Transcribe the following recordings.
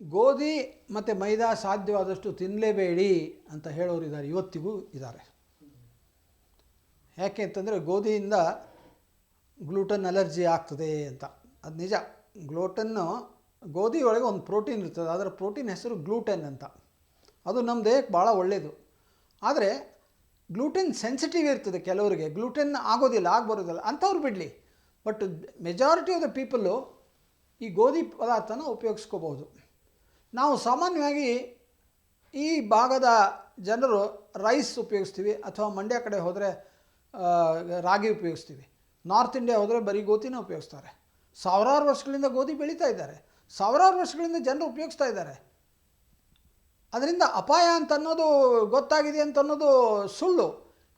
ಗೋಧಿ ಮತ್ತು ಮೈದಾ ಸಾಧ್ಯವಾದಷ್ಟು ತಿನ್ನಲೇಬೇಡಿ ಅಂತ ಹೇಳೋರು ಇದ್ದಾರೆ, ಇವತ್ತಿಗೂ ಇದ್ದಾರೆ. ಯಾಕೆ ಅಂತಂದರೆ ಗೋಧಿಯಿಂದ ಗ್ಲೂಟನ್ ಅಲರ್ಜಿ ಆಗ್ತದೆ ಅಂತ. ಅದು ನಿಜ. ಗ್ಲೂಟನ್ನು, ಗೋಧಿ ಒಳಗೆ ಒಂದು ಪ್ರೋಟೀನ್ ಇರ್ತದೆ, ಅದರ ಪ್ರೋಟೀನ್ ಹೆಸರು ಗ್ಲೂಟನ್ ಅಂತ. ಅದು ನಮ್ಮ ದೇಹಕ್ಕೆ ಭಾಳ ಒಳ್ಳೆಯದು ಆದರೆ ಗ್ಲೂಟೆನ್ ಸೆನ್ಸಿಟಿವ್ ಇರ್ತದೆ ಕೆಲವರಿಗೆ. ಗ್ಲೂಟೆನ್ ಆಗೋದಿಲ್ಲ ಆಗಿ ಬರೋದಿಲ್ಲ ಅಂಥವ್ರು ಬಿಡಲಿ. But, majority of the people ಈ ಗೋಧಿ ಪದಾರ್ಥನ ಉಪಯೋಗಿಸ್ಕೋಬೋದು ನಾವು ಸಾಮಾನ್ಯವಾಗಿ ಈ ಭಾಗದ ಜನರು ರೈಸ್ ಉಪಯೋಗಿಸ್ತೀವಿ ಅಥವಾ ಮಂಡ್ಯ ಕಡೆ ಹೋದರೆ ರಾಗಿ ಉಪಯೋಗಿಸ್ತೀವಿ. ನಾರ್ತ್ ಇಂಡಿಯಾ ಹೋದರೆ ಬರೀ ಗೋಧಿನ ಉಪಯೋಗಿಸ್ತಾರೆ. ಸಾವಿರಾರು ವರ್ಷಗಳಿಂದ ಗೋಧಿ ಬೆಳೀತಾ ಇದ್ದಾರೆ. ಸಾವಿರಾರು ವರ್ಷಗಳಿಂದ ಜನರು ಉಪಯೋಗಿಸ್ತಾ ಇದ್ದಾರೆ. ಅದರಿಂದ ಅಪಾಯ ಅಂತ ಅನ್ನೋದು ಗೊತ್ತಾಗಿದೆ ಅಂತ ಅನ್ನೋದು ಸುಳ್ಳು.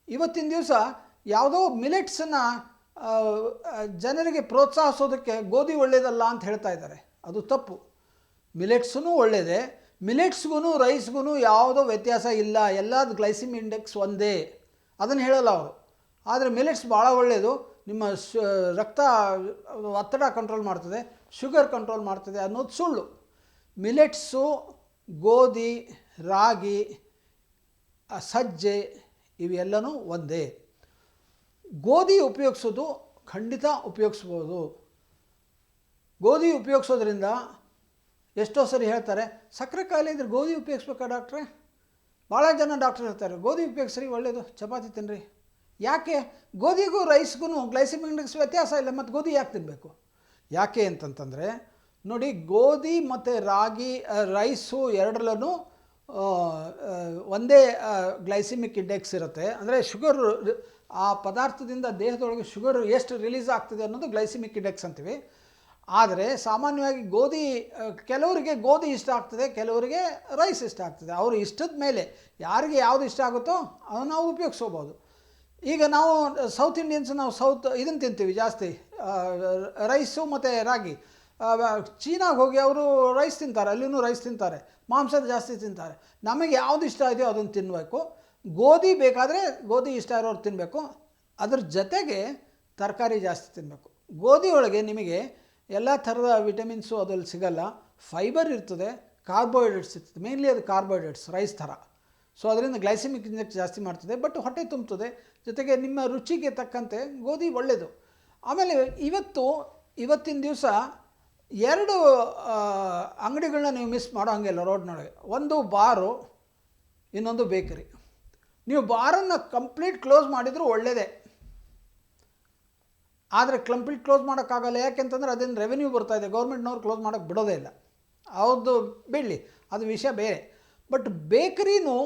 ಇವತ್ತಿನ ದಿವಸ ಯಾವುದೋ ಮಿಲೆಟ್ಸನ್ನು ಜನರಿಗೆ ಪ್ರೋತ್ಸಾಹಿಸೋದಕ್ಕೆ ಗೋಧಿ ಒಳ್ಳೆಯದಲ್ಲ ಅಂತ ಹೇಳ್ತಾ ಇದ್ದಾರೆ. ಅದು ತಪ್ಪು. ಮಿಲೆಟ್ಸೂ ಒಳ್ಳೆಯದೆ ಮಿಲೆಟ್ಸ್ಗೂ ರೈಸ್ಗೂ ಯಾವುದೋ ವ್ಯತ್ಯಾಸ ಇಲ್ಲ. ಎಲ್ಲದು ಗ್ಲೈಸಿಮ್ ಇಂಡೆಕ್ಸ್ ಒಂದೇ. ಅದನ್ನು ಹೇಳಲ್ಲ ಅವರು. ಆದರೆ ಮಿಲೆಟ್ಸ್ ಭಾಳ ಒಳ್ಳೆಯದು ನಿಮ್ಮ ಶ, ರಕ್ತ ಒತ್ತಡ ಕಂಟ್ರೋಲ್ ಮಾಡ್ತದೆ ಶುಗರ್ ಕಂಟ್ರೋಲ್ ಮಾಡ್ತದೆ ಅನ್ನೋದು ಸುಳ್ಳು. ಮಿಲೆಟ್ಸು ಗೋಧಿ, ರಾಗಿ, ಸಜ್ಜೆ ಇವೆಲ್ಲನೂ ಒಂದೇ. ಗೋಧಿ ಉಪಯೋಗಿಸೋದು ಖಂಡಿತ ಉಪಯೋಗಿಸ್ಬೋದು. ಗೋಧಿ ಉಪಯೋಗಿಸೋದ್ರಿಂದ ಎಷ್ಟೋ ಸರಿ ಹೇಳ್ತಾರೆ ಸಕ್ಕರೆ ಕಾಯಿಲೆ ಇದ್ರೆ ಗೋಧಿ ಉಪಯೋಗಿಸ್ಬೇಕಾ ಡಾಕ್ಟ್ರೆ? ಭಾಳ ಜನ ಡಾಕ್ಟರ್ ಹೇಳ್ತಾರೆ, ಗೋಧಿ ಉಪಯೋಗಿಸ್ರಿ ಒಳ್ಳೆಯದು ಚಪಾತಿ ತಿನ್ನಿರಿ ಯಾಕೆ? ಗೋಧಿಗೂ ರೈಸ್ಗೂ ಗ್ಲೈಸಿಮಿಕ್ ಇಂಡೆಕ್ಸ್ ವ್ಯತ್ಯಾಸ ಇಲ್ಲ, ಮತ್ತು ಗೋಧಿ ಯಾಕೆ ತಿನ್ನಬೇಕು ಯಾಕೆ ಅಂತಂತಂದರೆ, ನೋಡಿ ಗೋಧಿ ಮತ್ತು ರಾಗಿ ರೈಸು ಎರಡರಲ್ಲೂ ಒಂದೇ ಗ್ಲೈಸಿಮಿಕ್ ಇಂಡೆಕ್ಸ್ ಇರುತ್ತೆ. ಅಂದರೆ ಶುಗರ್, ಆ ಪದಾರ್ಥದಿಂದ ದೇಹದೊಳಗೆ ಶುಗರ್ ಎಷ್ಟು ರಿಲೀಸ್ ಆಗ್ತದೆ ಅನ್ನೋದು ಗ್ಲೈಸಿಮಿಕ್ ಇಂಡೆಕ್ಸ್ ಅಂತೀವಿ. ಆದರೆ ಸಾಮಾನ್ಯವಾಗಿ ಗೋಧಿ ಕೆಲವರಿಗೆ ಗೋಧಿ ಇಷ್ಟ ಆಗ್ತದೆ, ಕೆಲವರಿಗೆ ರೈಸ್ ಇಷ್ಟ ಆಗ್ತದೆ. ಅವರು ಇಷ್ಟದ ಮೇಲೆ ಯಾರಿಗೆ ಯಾವುದು ಇಷ್ಟ ಆಗುತ್ತೋ ಅದನ್ನು ನಾವು ಉಪಯೋಗಿಸ್ಕೋಬೋದು. ಈಗ ನಾವು ಸೌತ್ ಇಂಡಿಯನ್ಸ್ ನಾವು ಸೌತ್ ಇದನ್ನು ತಿಂತೀವಿ ಜಾಸ್ತಿ ರೈಸು ಮತ್ತು ರಾಗಿ. ಚೀನಾಗೆ ಹೋಗಿ ಅವರು ರೈಸ್ ತಿಂತಾರೆ, ಅಲ್ಲಿನೂ ರೈಸ್ ತಿಂತಾರೆ, ಮಾಂಸದ ಜಾಸ್ತಿ ತಿಂತಾರೆ. ನಮಗೆ ಯಾವುದು ಇಷ್ಟ ಇದೆಯೋ ಅದನ್ನು ತಿನ್ನಬೇಕು ಗೋಧಿ ಬೇಕಾದರೆ ಗೋಧಿ ಇಷ್ಟ ಇರೋರು ತಿನ್ನಬೇಕು ಅದ್ರ ಜೊತೆಗೆ ತರಕಾರಿ ಜಾಸ್ತಿ ತಿನ್ನಬೇಕು ಗೋಧಿ ಒಳಗೆ ನಿಮಗೆ ಎಲ್ಲ ಥರದ ವಿಟಮಿನ್ಸು ಅದ್ರಲ್ಲಿ ಸಿಗಲ್ಲ. ಫೈಬರ್ ಇರ್ತದೆ ಕಾರ್ಬೋಹೈಡ್ರೇಟ್ಸ್ ಇರ್ತದೆ. ಮೇನ್ಲಿ ಅದು ಕಾರ್ಬೋಹೈಡ್ರೇಟ್ಸ್ ರೈಸ್ ಥರ. ಸೊ ಅದರಿಂದ ಗ್ಲೈಸಿಮಿಕ್ ಇಂಜೆಕ್ಟ್ ಜಾಸ್ತಿ ಮಾಡ್ತದೆ ಬಟ್ ಹೊಟ್ಟೆ ತುಂಬುತ್ತದೆ ಜೊತೆಗೆ ನಿಮ್ಮ ರುಚಿಗೆ ತಕ್ಕಂತೆ ಗೋಧಿ ಒಳ್ಳೆಯದು ಆಮೇಲೆ ಇವತ್ತು, ಇವತ್ತಿನ ದಿವಸ ಎರಡು ಅಂಗಡಿಗಳನ್ನ ನೀವು ಮಿಸ್ ಮಾಡೋ ಹಂಗಿಲ್ಲ ರೋಡ್ನೊಳಗೆ ಒಂದು ಬಾರು, ಇನ್ನೊಂದು ಬೇಕರಿ ನೀವು ಬಾರನ್ನು ಕಂಪ್ಲೀಟ್ ಕ್ಲೋಸ್ ಮಾಡಿದರೂ ಒಳ್ಳೆಯದೇ ಆದರೆ ಕಂಪ್ಲೀಟ್ ಕ್ಲೋಸ್ ಮಾಡೋಕ್ಕಾಗಲ್ಲ. ಯಾಕೆಂತಂದರೆ ಅದನ್ನು ರೆವೆನ್ಯೂ ಬರ್ತಾ ಇದೆ. ಗೌರ್ಮೆಂಟ್ನವ್ರು ಕ್ಲೋಸ್ ಮಾಡೋಕ್ಕೆ ಬಿಡೋದೇ ಇಲ್ಲ. ಅವ್ರದ್ದು ಬಿಡಲಿ. ಅದು ವಿಷಯ ಬೇರೆ. ಬಟ್ ಬೇಕರಿನೂ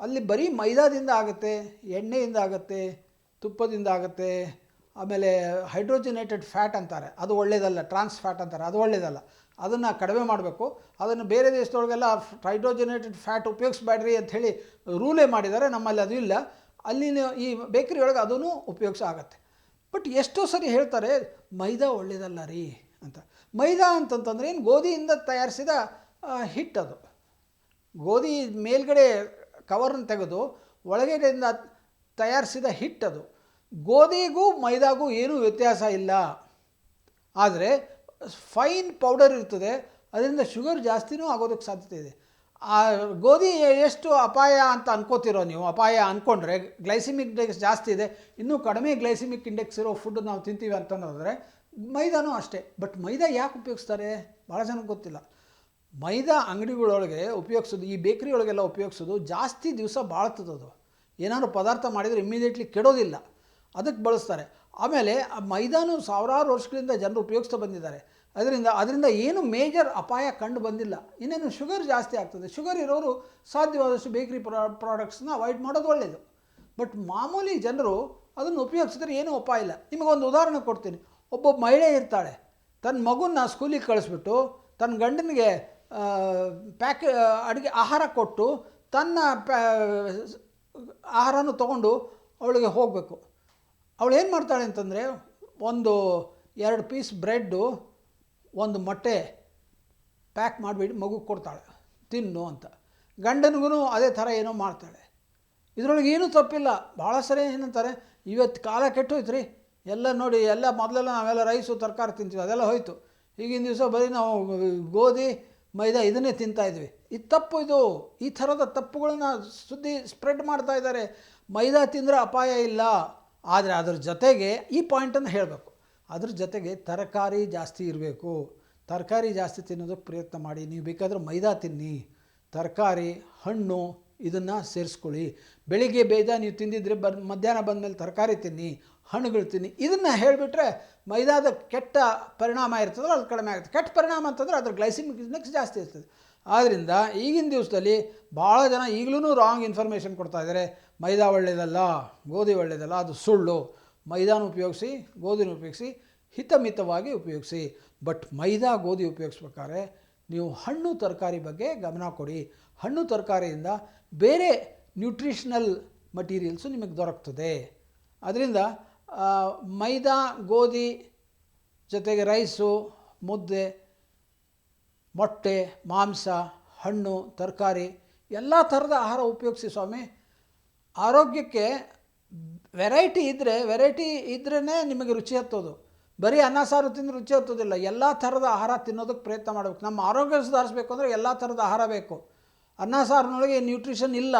ಅಲ್ಲಿ ಬರೀ ಮೈದಾದಿಂದ ಆಗುತ್ತೆ, ಎಣ್ಣೆಯಿಂದ ಆಗುತ್ತೆ, ತುಪ್ಪದಿಂದ ಆಗುತ್ತೆ, ಆಮೇಲೆ ಹೈಡ್ರೋಜಿನೇಟೆಡ್ ಫ್ಯಾಟ್ ಅಂತಾರೆ. ಅದು ಒಳ್ಳೆಯದಲ್ಲ ಟ್ರಾನ್ಸ್ ಫ್ಯಾಟ್ ಅಂತಾರೆ. ಅದು ಒಳ್ಳೆಯದಲ್ಲ ಅದನ್ನು ಕಡಿಮೆ ಮಾಡಬೇಕು. ಅದನ್ನು ಬೇರೆ ದೇಶದೊಳಗೆಲ್ಲ ಹೈಡ್ರೋಜಿನೇಟೆಡ್ ಫ್ಯಾಟ್ ಉಪಯೋಗಿಸ್ಬೇಡ್ರಿ ಅಂಥೇಳಿ ರೂಲೇ ಮಾಡಿದ್ದಾರೆ. ನಮ್ಮಲ್ಲಿ ಅದು ಇಲ್ಲ. ಅಲ್ಲಿನ ಈ ಬೇಕರಿ ಒಳಗೆ ಅದೂ ಉಪಯೋಗಿಸ ಆಗತ್ತೆ. ಬಟ್ ಎಷ್ಟೋ ಸರಿ ಹೇಳ್ತಾರೆ, ಮೈದಾ ಒಳ್ಳೆಯದಲ್ಲ ರೀ ಅಂತ. ಮೈದಾ ಅಂತಂತಂದ್ರೆ ಏನು ಗೋಧಿಯಿಂದ ತಯಾರಿಸಿದ ಹಿಟ್ ಹಿಟ್ಟದು ಗೋಧಿ ಮೇಲ್ಗಡೆ ಕವರನ್ನು ತೆಗೆದು, ಒಳಗಡೆಯಿಂದ ತಯಾರಿಸಿದ ಹಿಟ್ಟದು ಗೋಧಿಗೂ ಮೈದಾಗೂ ಏನೂ ವ್ಯತ್ಯಾಸ ಇಲ್ಲ. ಆದರೆ ಫೈನ್ ಪೌಡರ್ ಇರ್ತದೆ, ಅದರಿಂದ ಶುಗರ್ ಜಾಸ್ತಿನೂ ಆಗೋದಕ್ಕೆ ಸಾಧ್ಯತೆ ಇದೆ. ಆ ಗೋಧಿ ಎಷ್ಟು ಅಪಾಯ ಅಂತ ಅನ್ಕೋತಿರೋ ನೀವು, ಅಪಾಯ ಅಂದ್ಕೊಂಡ್ರೆ ಗ್ಲೈಸಿಮಿಕ್ ಇಂಡೆಕ್ಸ್ ಜಾಸ್ತಿ ಇದೆ, ಇನ್ನೂ ಕಡಿಮೆ ಗ್ಲೈಸಿಮಿಕ್ ಇಂಡೆಕ್ಸ್ ಇರೋ ಫುಡ್ ನಾವು ತಿಂತೀವಿ ಅಂತಂದ್ರೆ ಮೈದಾನೂ ಅಷ್ಟೇ. ಬಟ್ ಮೈದಾ ಯಾಕೆ ಉಪಯೋಗಿಸ್ತಾರೆ? ಭಾಳ ಜನಕ್ಕೆ ಗೊತ್ತಿಲ್ಲ. ಮೈದಾ ಅಂಗಡಿಗಳೊಳಗೆ ಉಪಯೋಗಿಸೋದು, ಈ ಬೇಕರಿ ಒಳಗೆಲ್ಲ ಉಪಯೋಗಿಸೋದು ಜಾಸ್ತಿ ದಿವಸ ಬಾಳ್ತದದು. ಏನಾದ್ರು ಪದಾರ್ಥ ಮಾಡಿದರೆ ಇಮ್ಮಿಡಿಯೇಟ್ಲಿ ಕೆಡೋದಿಲ್ಲ. ಅದಕ್ಕೆ ಬಳಸ್ತಾರೆ. ಆಮೇಲೆ ಆ ಮೈದಾನ ಸಾವಿರಾರು ವರ್ಷಗಳಿಂದ ಜನರು ಉಪಯೋಗಿಸ್ತಾ ಬಂದಿದ್ದಾರೆ. ಅದರಿಂದ ಅದರಿಂದ ಏನು ಮೇಜರ್ ಅಪಾಯ ಕಂಡು ಬಂದಿಲ್ಲ. ಇನ್ನೇನು ಶುಗರ್ ಜಾಸ್ತಿ ಆಗ್ತದೆ. ಶುಗರ್ ಇರೋರು ಸಾಧ್ಯವಾದಷ್ಟು ಬೇಕ್ರಿ ಪ್ರಾ ಪ್ರಾಡಕ್ಟ್ಸ್ನ ಅವಾಯ್ಡ್ ಮಾಡೋದು ಒಳ್ಳೆಯದು ಬಟ್ ಮಾಮೂಲಿ ಜನರು ಅದನ್ನು ಉಪಯೋಗಿಸಿದ್ರೆ ಏನೂ ಅಪಾಯ ಇಲ್ಲ. ನಿಮಗೊಂದು ಉದಾಹರಣೆ ಕೊಡ್ತೀನಿ. ಒಬ್ಬ ಮಹಿಳೆ ಇರ್ತಾಳೆ. ತನ್ನ ಮಗುನ ಸ್ಕೂಲಿಗೆ ಕಳಿಸ್ಬಿಟ್ಟು ತನ್ನ ಗಂಡನಿಗೆ ಪ್ಯಾಕ್ ಅಡುಗೆ, ಆಹಾರ ಕೊಟ್ಟು ತನ್ನ ಪ್ಯಾ ಆಹಾರನೂ ತೊಗೊಂಡು ಅವಳಿಗೆ ಹೋಗಬೇಕು. ಅವಳು ಏನು ಮಾಡ್ತಾಳೆ ಅಂತಂದರೆ, ಒಂದು ಎರಡು ಪೀಸ್ ಬ್ರೆಡ್ಡು ಒಂದು ಮೊಟ್ಟೆ ಪ್ಯಾಕ್ ಮಾಡಿಬಿಟ್ಟು ಮಗುಗೆ ಕೊಡ್ತಾಳೆ. ತಿನ್ನು ಅಂತ. ಗಂಡನಿಗೂ ಅದೇ ಥರ ಏನೋ ಮಾಡ್ತಾಳೆ. ಇದರೊಳಗೆ ಏನೂ ತಪ್ಪಿಲ್ಲ. ಭಾಳ ಸರಿ ಏನಂತಾರೆ ಇವತ್ತು ಕಾಲ ಕೆಟ್ಟೋಯ್ತು ರೀ ಎಲ್ಲ ನೋಡಿ, ಎಲ್ಲ ಮೊದಲೆಲ್ಲ ನಾವೆಲ್ಲ ರೈಸು, ತರಕಾರಿ ತಿಂತೀವಿ. ಅದೆಲ್ಲ ಹೋಯಿತು. ಈಗಿನ ದಿವಸ ಬರೀ ನಾವು ಗೋಧಿ, ಮೈದಾ ಇದನ್ನೇ ತಿಂತಾಯಿದ್ವಿ ಈ ತಪ್ಪು ಇದು. ಈ ಥರದ ತಪ್ಪುಗಳನ್ನ ಸುದ್ದಿ ಸ್ಪ್ರೆಡ್ ಮಾಡ್ತಾ ಇದ್ದಾರೆ. ಮೈದಾ ತಿಂದರೆ ಅಪಾಯ ಇಲ್ಲ. ಆದರೆ ಅದರ ಜೊತೆಗೆ ಈ ಪಾಯಿಂಟನ್ನು ಹೇಳಬೇಕು. ಅದ್ರ ಜೊತೆಗೆ ತರಕಾರಿ ಜಾಸ್ತಿ ಇರಬೇಕು. ತರಕಾರಿ ಜಾಸ್ತಿ ತಿನ್ನೋದಕ್ಕೆ ಪ್ರಯತ್ನ ಮಾಡಿ. ನೀವು ಬೇಕಾದರೆ ಮೈದಾ ತಿನ್ನಿ. ತರಕಾರಿ, ಹಣ್ಣು ಇದನ್ನು ಸೇರಿಸ್ಕೊಳ್ಳಿ. ಬೆಳಿಗ್ಗೆ ಬೇಗ ನೀವು ತಿಂದಿದ್ರೆ ಬಂದ ಮಧ್ಯಾಹ್ನ ಬಂದಮೇಲೆ ತರಕಾರಿ ತಿನ್ನಿ, ಹಣ್ಣುಗಳು ತಿನ್ನಿ. ಇದನ್ನು ಹೇಳಿಬಿಟ್ರೆ ಮೈದಾದ ಕೆಟ್ಟ ಪರಿಣಾಮ ಇರ್ತದಲ್ಲ, ಅದು ಕಡಿಮೆ ಆಗುತ್ತೆ. ಕೆಟ್ಟ ಪರಿಣಾಮ ಅಂತಂದರೆ ಅದ್ರ ಗ್ಲೈಸಿಮಿಕ್ ಇಂಡೆಕ್ಸ್ ಜಾಸ್ತಿ ಇರ್ತದೆ. ಆದ್ದರಿಂದ ಈಗಿನ ದಿವಸದಲ್ಲಿ ಭಾಳ ಜನ ಈಗಲೂ ರಾಂಗ್ ಇನ್ಫಾರ್ಮೇಷನ್ ಕೊಡ್ತಾ ಇದ್ದಾರೆ. ಮೈದಾ ಒಳ್ಳೆಯದಲ್ಲ ಗೋಧಿ ಒಳ್ಳೆಯದಲ್ಲ ಅದು ಸುಳ್ಳು. ಮೈದಾನ ಉಪಯೋಗಿಸಿ, ಗೋಧಿನ ಉಪಯೋಗಿಸಿ, ಹಿತಮಿತವಾಗಿ ಉಪಯೋಗಿಸಿ. ಬಟ್ ಮೈದಾ, ಗೋಧಿ ಉಪಯೋಗಿಸ್ಬೇಕಾದ್ರೆ ನೀವು ಹಣ್ಣು ತರಕಾರಿ ಬಗ್ಗೆ ಗಮನ ಕೊಡಿ. ಹಣ್ಣು ತರಕಾರಿಯಿಂದ ಬೇರೆ ನ್ಯೂಟ್ರಿಷನಲ್ ಮಟೀರಿಯಲ್ಸು ನಿಮಗೆ ದೊರಕ್ತದೆ. ಅದರಿಂದ ಮೈದಾ, ಗೋಧಿ ಜೊತೆಗೆ ರೈಸು ಮುದ್ದೆ ಮೊಟ್ಟೆ, ಮಾಂಸ, ಹಣ್ಣು, ತರಕಾರಿ ಎಲ್ಲ ಥರದ ಆಹಾರ ಉಪಯೋಗಿಸಿ ಸ್ವಾಮಿ. ಆರೋಗ್ಯಕ್ಕೆ ವೆರೈಟಿ ಇದ್ದರೆ ವೆರೈಟಿ ಇದ್ರೇ ನಿಮಗೆ ರುಚಿ ಹತ್ತೋದು. ಬರೀ ಅನ್ನ, ಸಾರು ತಿಂದರೆ ರುಚಿ ಹತ್ತೋದಿಲ್ಲ. ಎಲ್ಲ ಥರದ ಆಹಾರ ತಿನ್ನೋದಕ್ಕೆ ಪ್ರಯತ್ನ ಮಾಡಬೇಕು. ನಮ್ಮ ಆರೋಗ್ಯ ಸುಧಾರಿಸ್ಬೇಕು ಅಂದರೆ ಎಲ್ಲ ಥರದ ಆಹಾರ ಬೇಕು. ಅನ್ನ, ಸಾರಿನೊಳಗೆ ನ್ಯೂಟ್ರಿಷನ್ ಇಲ್ಲ.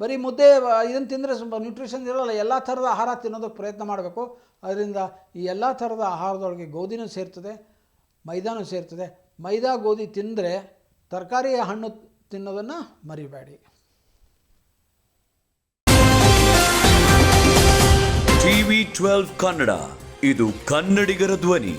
ಬರೀ ಮುದ್ದೆ ಇದನ್ನು ತಿಂದರೆ ಸ್ವಲ್ಪ ನ್ಯೂಟ್ರಿಷನ್ ಇರೋಲ್ಲ. ಎಲ್ಲ ಥರದ ಆಹಾರ ತಿನ್ನೋದಕ್ಕೆ ಪ್ರಯತ್ನ ಮಾಡಬೇಕು. ಅದರಿಂದ ಈ ಎಲ್ಲ ಥರದ ಆಹಾರದೊಳಗೆ ಗೋಧಿನೂ ಸೇರ್ತದೆ, ಮೈದಾನೂ ಸೇರ್ತದೆ. ಮೈದಾ ಗೋಧಿ ತಿಂದರೆ ತರಕಾರಿಯ ಹಣ್ಣು ತಿನ್ನೋದನ್ನು ಮರಿಬೇಡಿ. ಟಿವಿ ಟ್ವೆಲ್ವ್ ಕನ್ನಡ ಇದು ಕನ್ನಡಿಗರ ಧ್ವನಿ.